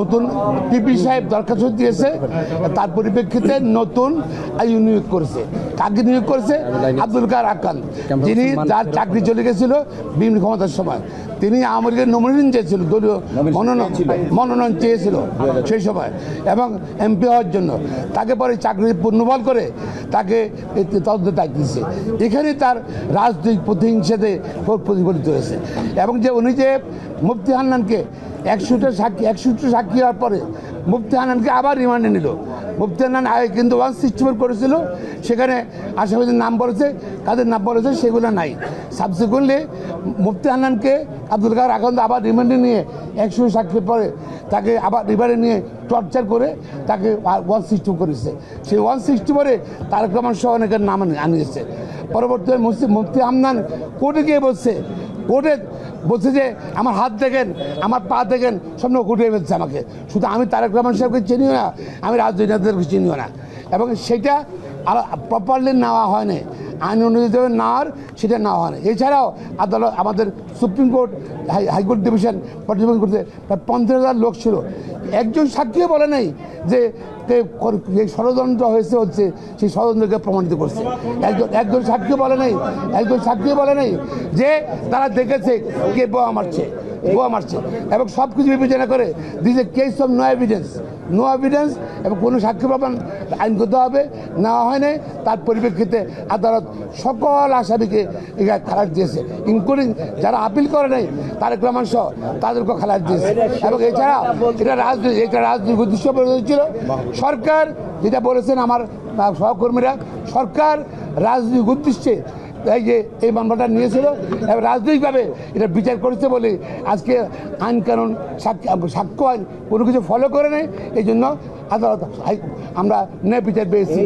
নতুন পিপি সাহেব দরখাস্ত দিয়েছে তার পরিপ্রেক্ষিতে নতুন আইন নিয়োগ করেছে। কাকে নিয়োগ করেছে? আব্দুল কার আকান যিনি যার চাকরি চলে গেছিল বিভিন্ন ক্ষমতার সময়। তিনি আওয়ামী লীগের নমিনেশন চেয়েছিল দলীয় মনোনয়ন মনোনয়ন চেয়েছিল সেই সময় এবং এমপি হওয়ার জন্য। তাকে পরে চাকরি পূর্ণবল করে তাকে তদন্ত দায়িত্ব দিচ্ছে এখানে তার রাজনৈতিক প্রতিহিংসাতে প্রতিফলিত হয়েছে। এবং যে উনি যে মুফতি হান্নানকে একশোটা সাক্ষী একশোটা সাক্ষী হওয়ার পরে মুফতি হান্নানকে আবার রিমান্ডে নিল। মুফতি হান্নান আগে কিন্তু ওয়ান সিক্সটি ফোর করেছিল। সেখানে আসামিদের নাম বলেছে তাদের নাম বলেছে সেগুলো নাই। সাবসিকুয়েন্টলি মুফতি হান্নানকে আব্দুল কার আকান্ত আবার রিমান্ডে নিয়ে একশো সাক্ষীর পরে তাকে আবার রিমান্ডে নিয়ে টর্চার করে তাকে ওয়ান সিক্সটি করেছে। সেই ওয়ান সিক্সটি পরে তারেক রহমান সহ অনেকের নাম আনিয়েছে। পরবর্তীতে মুফতি- হামদান কোর্টে গিয়ে বলছে কোর্টে বলছে যে, আমার হাত দেখেন, আমার পা দেখেন, সব কুটিয়ে ফেলছে আমাকে। শুধু আমি তারেক রহমান সাহেবকে চিনিও না, আমি রাজনীতিদেরকে চিনিও না। এবং সেটা আর প্রপারলি নেওয়া হয়নি আইন অনুযায়ী নেওয়ার সেটা নেওয়া হয়নি এছাড়াও আদালত, আমাদের সুপ্রিম কোর্ট হাইকোর্ট ডিভিশন পর্যবেক্ষণ করতে প্রায় পঞ্চাশ হাজার লোক ছিল। একজন সাক্ষীও বলে নাই যে ষড়যন্ত্র হয়েছে, হচ্ছে সেই ষড়যন্ত্রকে প্রমাণিত করছে। একজন একজন সাক্ষী বলে নাই, একজন সাক্ষী বলে নাই যে তারা দেখেছে কে বোয়া মারছে বোয়া মারছে। এবং সব কিছু বিবেচনা করে this a case of no evidence no evidence এবং কোনো সাক্ষী প্রমাণ আইনগত হবে নেওয়া হয়নি তার পরিপ্রেক্ষিতে আদালত সকল আসামিকে খালাস দিয়েছে ইনক্লুডিং যারা আপিল করে নাই, তারেক রহমান সহ তাদেরকে খালাস দিয়েছে। এবং এছাড়া এটা রাজনীতি এটা রাজনৈতিক উদ্দেশ্য ছিল, সরকার যেটা বলেছেন আমার সহকর্মীরা, সরকার রাজনৈতিক উদ্দেশ্যে এই যে এই মামলাটা নিয়েছিল এবং রাজনৈতিকভাবে এটা বিচার করেছে বলে আজকে আইন কানুন সাক্ষ্য আইন কোনো কিছু ফলো করে নেই, এই জন্য আদালত আমরা ন্যায় বিচার পেয়েছি।